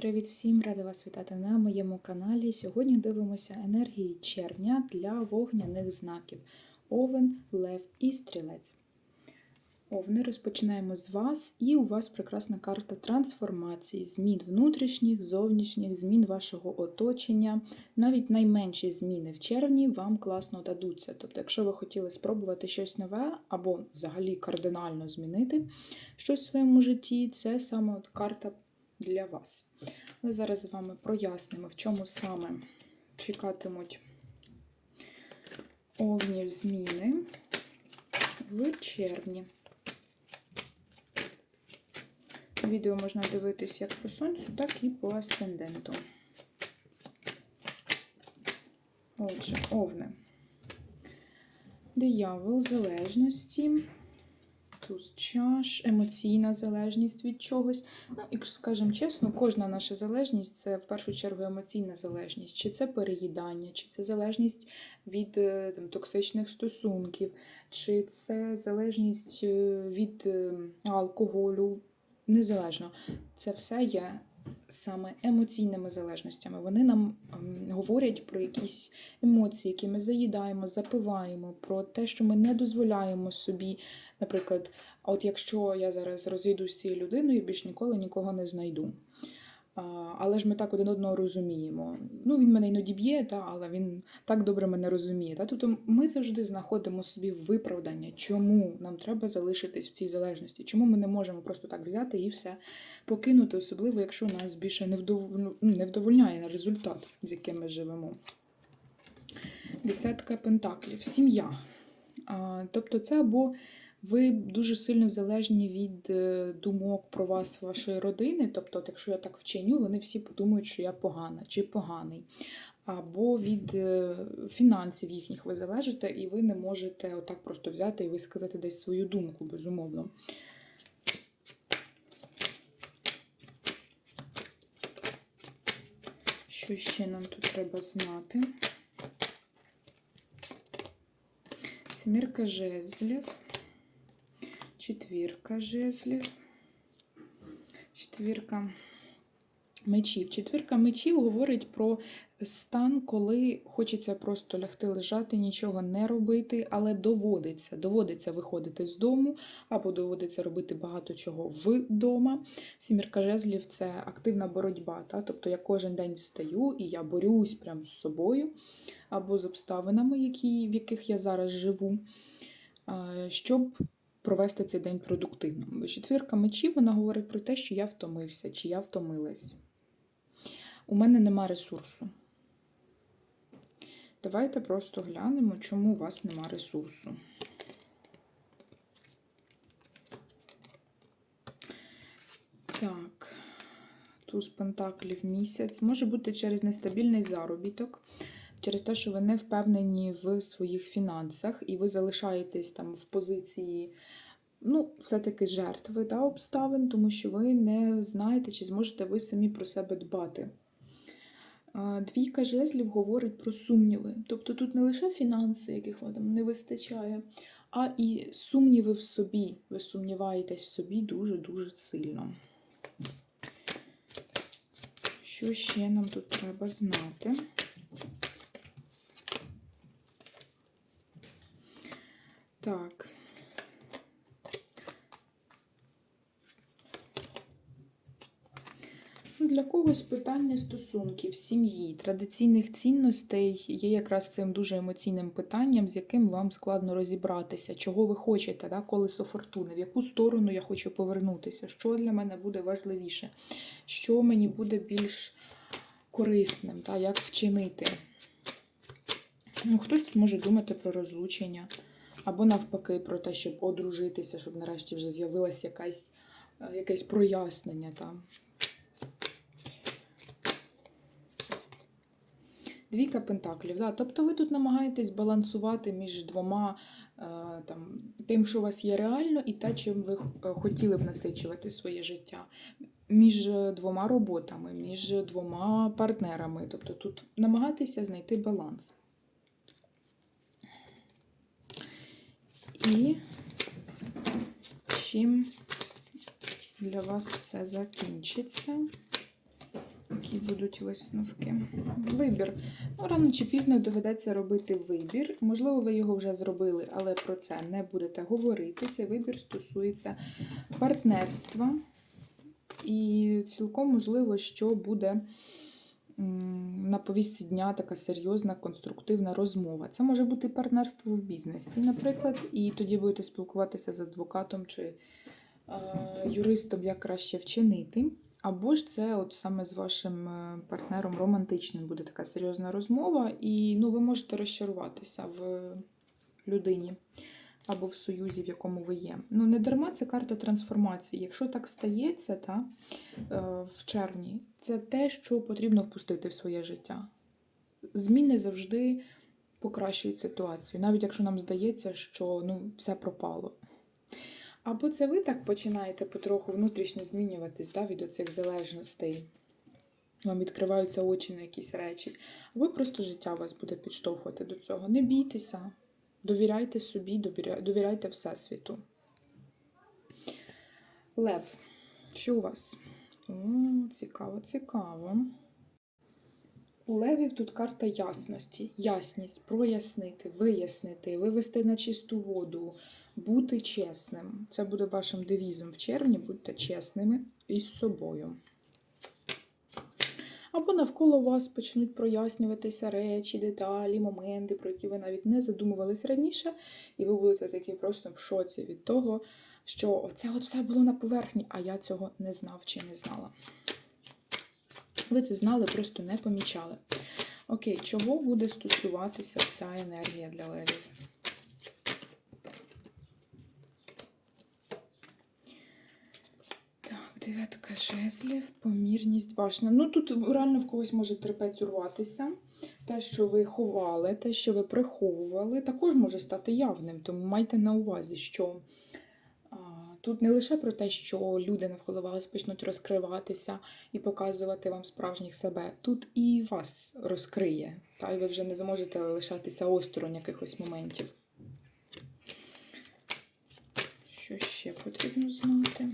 Привіт всім! Рада вас вітати на моєму каналі. Сьогодні дивимося енергії червня для вогняних знаків Овен, Лев і Стрілець. Овни розпочинаємо з вас, і у вас прекрасна карта трансформації, змін внутрішніх, зовнішніх, змін вашого оточення. Навіть найменші зміни в червні вам класно дадуться. Тобто, якщо ви хотіли спробувати щось нове або взагалі кардинально змінити щось в своєму житті, це саме от карта для вас. Ми зараз з вами прояснимо, в чому саме чекатимуть овнів зміни в червні. Відео можна дивитись як по сонцю, так і по асценденту. Отже, овни. Диявол залежності. Туз чаш, емоційна залежність від чогось. Ну, і скажемо чесно, кожна наша залежність це в першу чергу емоційна залежність. Чи це переїдання, чи це залежність від е, там, токсичних стосунків, чи це залежність е, від е, алкоголю. Незалежно, це все є саме емоційними залежностями. Вони нам ем, говорять про якісь емоції, які ми заїдаємо, запиваємо, про те, що ми не дозволяємо собі. Наприклад, от якщо я зараз розійду з цією людиною, більш ніколи нікого не знайду. Але ж ми так один одного розуміємо. Ну, він мене іноді б'є, та, але він так добре мене розуміє. Та? Тобто ми завжди знаходимо собі виправдання, чому нам треба залишитись в цій залежності, чому ми не можемо просто так взяти і все покинути, особливо, якщо нас більше не, ну, не вдовольняє результат, з яким ми живемо. Десятка пентаклів, сім'я. Тобто, це або ви дуже сильно залежні від е, думок про вас, вашої родини. Тобто, якщо я так вчиню, вони всі подумають, що я погана чи поганий. Або від е, фінансів їхніх ви залежите, і ви не можете отак просто взяти і висказати десь свою думку, безумовно. Що ще нам тут треба знати? Семірка жезлів, четвірка жезлів, четвірка мечів. Четвірка мечів говорить про стан, коли хочеться просто лягти лежати, нічого не робити, але доводиться. Доводиться виходити з дому, або доводиться робити багато чого вдома. Сімірка жезлів це активна боротьба. Та? Тобто я кожен день встаю і я борюсь прямо з собою або з обставинами, які, в яких я зараз живу, щоб провести цей день продуктивно. Бо четвірка мечів вона говорить про те, що я втомився, чи я втомилась. У мене нема ресурсу. Давайте просто глянемо, чому у вас нема ресурсу. Так, туз пентаклів місяць. Може бути через нестабільний заробіток, через те, що ви не впевнені в своїх фінансах, і ви залишаєтесь там в позиції, ну, все-таки жертви да, обставин, тому що ви не знаєте, чи зможете ви самі про себе дбати. Двійка жезлів говорить про сумніви. Тобто тут не лише фінанси, яких вам не вистачає, а і сумніви в собі. Ви сумніваєтесь в собі дуже-дуже сильно. Що ще нам тут треба знати? Так. Для когось питання стосунків, сім'ї, традиційних цінностей є якраз цим дуже емоційним питанням, з яким вам складно розібратися, чого ви хочете, да, колесо фортуни, в яку сторону я хочу повернутися, що для мене буде важливіше, що мені буде більш корисним, да, як вчинити. Ну, Хтось тут може думати про розлучення, або навпаки, про те, щоб одружитися, щоб нарешті вже з'явилось якесь, якесь прояснення там. Двійка пентаклів. Да? Тобто ви тут намагаєтесь балансувати між двома е, там, тим, що у вас є реально, і те, чим ви хотіли б насичувати своє життя. Між двома роботами, між двома партнерами. Тобто тут намагатися знайти баланс. І чим для вас це закінчиться? Які будуть висновки? Вибір. Ну, рано чи пізно доведеться робити вибір. Можливо, ви його вже зробили, але про це не будете говорити. Цей вибір стосується партнерства. І цілком можливо, що буде на повістці дня така серйозна конструктивна розмова. Це може бути партнерство в бізнесі, наприклад, і тоді будете спілкуватися з адвокатом чи е, юристом, як краще вчинити. Або ж це от саме з вашим е, партнером романтичним буде така серйозна розмова, і ну, ви можете розчаруватися в людині або в союзі, в якому ви є. Ну, не дарма це карта трансформації. Якщо так стається, та, е, в червні, це те, що потрібно впустити в своє життя. Зміни завжди покращують ситуацію, навіть якщо нам здається, що ну, все пропало. Або це ви так починаєте потроху внутрішньо змінюватись да, від оцих залежностей. Вам відкриваються очі на якісь речі. Або просто життя вас буде підштовхувати до цього. Не бійтеся, довіряйте собі, довіряйте Всесвіту. Лев, що у вас? Цікаво, цікаво. У левів тут карта ясності. Ясність, прояснити, вияснити, вивести на чисту воду, бути чесним. Це буде вашим девізом в червні, будьте чесними із собою. Або навколо вас почнуть прояснюватися речі, деталі, моменти, про які ви навіть не задумувались раніше, і ви будете такі просто в шоці від того, що це от все було на поверхні, а я цього не знав чи не знала. Ви це знали, просто не помічали. Окей, чого буде стосуватися ця енергія для левів? Дев'ятка жезлів, помірність башня. Ну тут реально в когось може терпець урватися. Те, що ви ховали, те, що ви приховували, також може стати явним. Тому майте на увазі, що тут не лише про те, що люди навколо вас почнуть розкриватися і показувати вам справжніх себе. Тут і вас розкриє, та й ви вже не зможете лишатися осторонь якихось моментів. Що ще потрібно знати?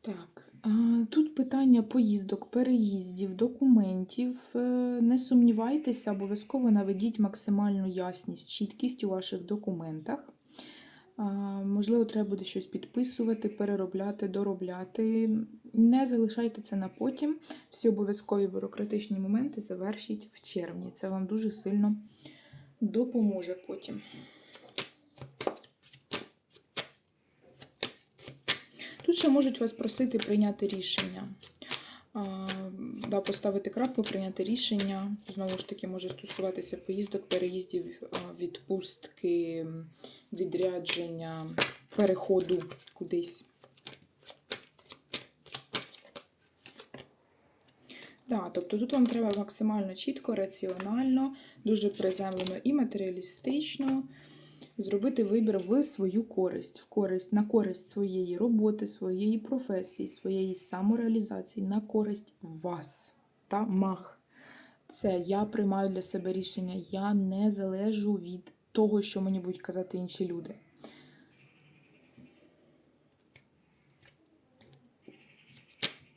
Так, а, тут питання поїздок, переїздів, документів. Е, Не сумнівайтеся, обов'язково наведіть максимальну ясність, чіткість у ваших документах. Можливо, треба буде щось підписувати, переробляти, доробляти. Не залишайте це на потім. Всі обов'язкові бюрократичні моменти завершіть в червні. Це вам дуже сильно допоможе потім. Тут ще можуть вас просити прийняти рішення. Да, поставити крапку, прийняти рішення. Знову ж таки, може стосуватися поїздок, переїздів, відпустки, відрядження, переходу кудись. Да, тобто тут вам треба максимально чітко, раціонально, дуже приземлено і матеріалістично зробити вибір в свою користь, в користь на користь своєї роботи, своєї професії, своєї самореалізації, на користь вас та мах. Це я приймаю для себе рішення, я не залежу від того, що мені будуть казати інші люди.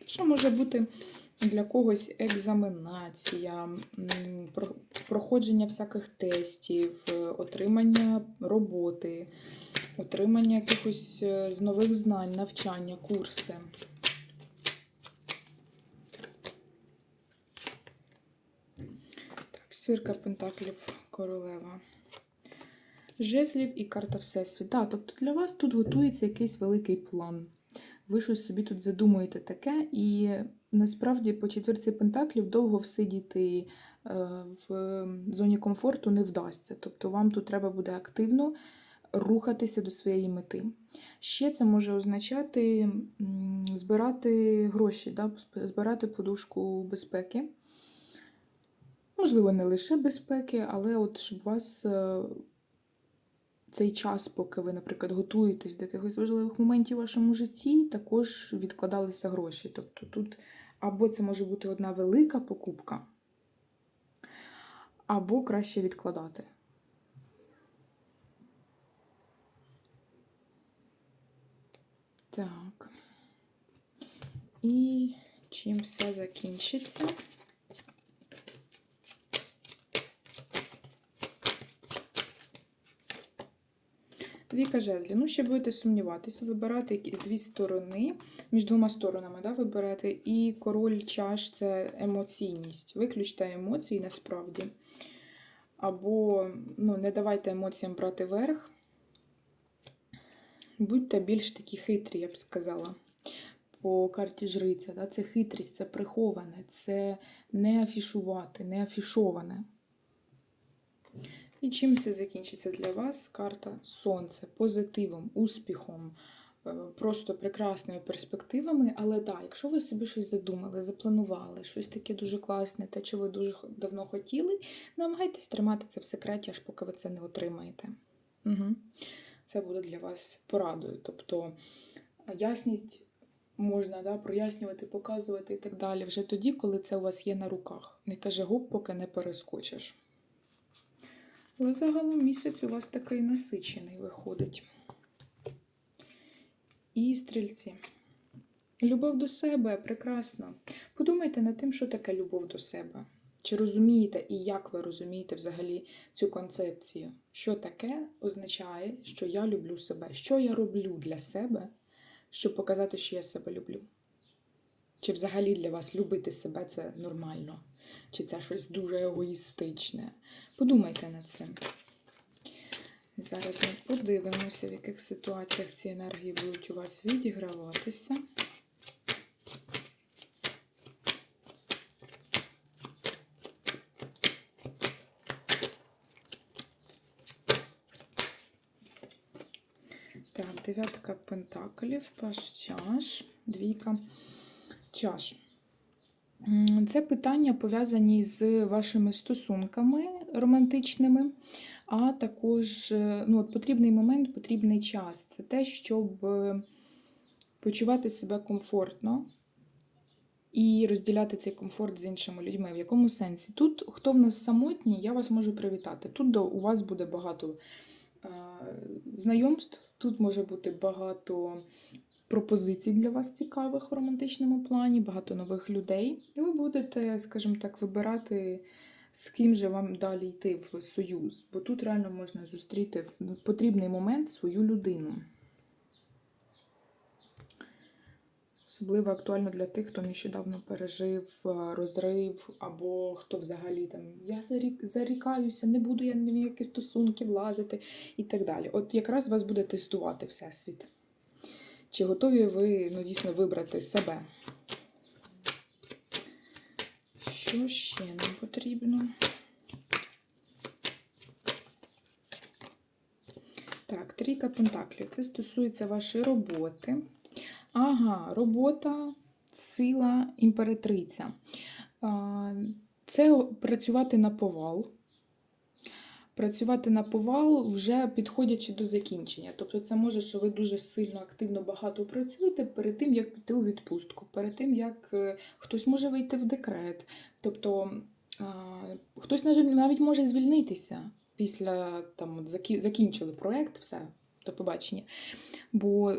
Що може бути для когось екзаменація, проходження всяких тестів, е, отримання роботи, отримання якихось е, з нових знань, навчання, курси. Так, четвірка пентаклів королева. Жезлів і карта Всесвіт. Да, тобто для вас тут готується якийсь великий план. Ви щось собі тут задумуєте таке, і насправді по четвірці пентаклів довго всидіти е, в зоні комфорту не вдасться. Тобто вам тут треба буде активно рухатися до своєї мети. Ще це може означати збирати гроші, да, збирати подушку безпеки. Можливо, не лише безпеки, але от щоб вас е, цей час, поки ви, наприклад, готуєтесь до якихось важливих моментів у вашому житті, також відкладалися гроші. Тобто тут або це може бути одна велика покупка, або краще відкладати. Так. І чим все закінчиться? Двійка жезлів. Ну, ще будете сумніватися, вибирати якісь дві сторони, між двома сторонами, да, вибирати. І король чаш це емоційність. Виключте емоції насправді. Або ну, не давайте емоціям брати верх. Будьте більш такі хитрі, я б сказала. По карті жриця. Да? Це хитрість, це приховане, це не афішувати, не афішоване. І чим все закінчиться для вас? Карта Сонце, позитивом, успіхом, е, просто прекрасними перспективами. Але так, якщо ви собі щось задумали, запланували, щось таке дуже класне, те, що ви дуже давно хотіли, намагайтесь тримати це в секреті, аж поки ви це не отримаєте. Угу. Це буде для вас порадою. Тобто е, ясність можна да, прояснювати, показувати і так далі вже тоді, коли це у вас є на руках. Не каже гоп, поки не перескочиш. Але загалом місяць у вас такий насичений виходить. І стрільці. Любов до себе прекрасно. Подумайте над тим, що таке любов до себе. Чи розумієте і як ви розумієте взагалі цю концепцію? Що таке означає, що я люблю себе? Що я роблю для себе, щоб показати, що я себе люблю? Чи взагалі для вас любити себе це нормально? Чи це щось дуже егоїстичне? Подумайте над цим. Зараз ми подивимося, в яких ситуаціях ці енергії будуть у вас відіграватися. Так, дев'ятка пентаклів, паш чаш, двійка чаш. Це питання пов'язані з вашими стосунками романтичними, а також е, ну, от потрібний момент, потрібний час. Це те, щоб е, почувати себе комфортно і розділяти цей комфорт з іншими людьми. В якому сенсі? Тут, хто в нас самотній, я вас можу привітати. Тут у вас буде багато е, знайомств, тут може бути багато пропозицій для вас цікавих в романтичному плані, багато нових людей. І ви будете, скажімо так, вибирати, з ким же вам далі йти в союз. Бо тут реально можна зустріти в потрібний момент свою людину. Особливо актуально для тих, хто нещодавно пережив е, розрив, або хто взагалі там я зарік, зарікаюся, не буду я ні в які стосунки влазити і так далі. От якраз вас буде тестувати Всесвіт. Чи готові ви ну, дійсно вибрати себе? Що ще нам потрібно? Так, трійка пентаклів. Це стосується вашої роботи. Ага, робота, сила, імператриця. Це працювати на повал. Працювати на повал вже підходячи до закінчення. Тобто, це може, що ви дуже сильно активно багато працюєте перед тим, як піти у відпустку, перед тим, як е, хтось може вийти в декрет. Тобто хтось на навіть може звільнитися після там, закінчили проєкт, все, до побачення. Бо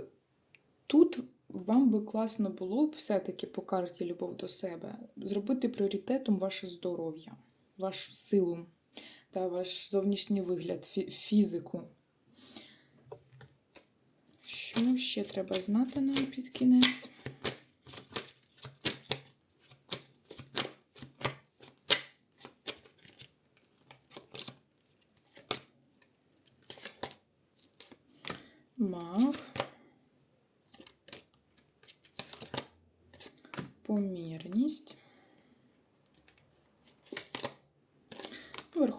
тут вам би класно було б все-таки по карті любов до себе зробити пріоритетом ваше здоров'я, вашу силу та ваш зовнішній вигляд, фі- фізику. Що ще треба знати нам під кінець? Маг. Помірність.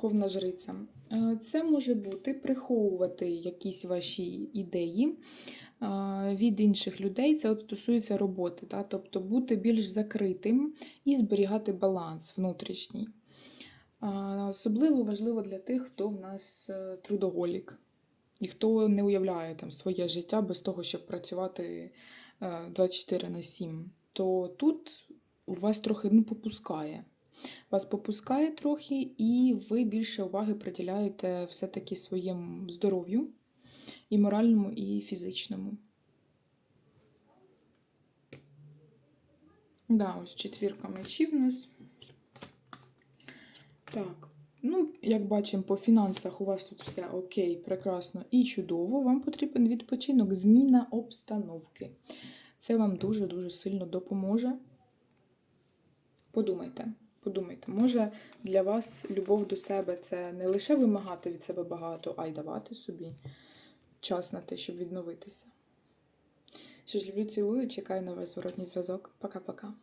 Верховна жриця. Е, Це може бути приховувати якісь ваші ідеї е, від інших людей. Це от стосується роботи, та? тобто бути більш закритим і зберігати баланс внутрішній. Е, Особливо важливо для тих, хто в нас трудоголік, і хто не уявляє там, своє життя без того, щоб працювати е, 24 на 7. То тут у вас трохи ну, попускає. Вас попускає трохи, і ви більше уваги приділяєте все-таки своєму здоров'ю і моральному, і фізичному. Да, ось четвірка мечів в нас. Так. Ну, як бачимо, по фінансах у вас тут все окей, прекрасно і чудово. Вам потрібен відпочинок, зміна обстановки. Це вам дуже-дуже сильно допоможе. Подумайте, подумайте, може для вас любов до себе це не лише вимагати від себе багато, а й давати собі час на те, щоб відновитися. Що ж, люблю, цілую, чекаю на ваш зворотній зв'язок. Пока-пока.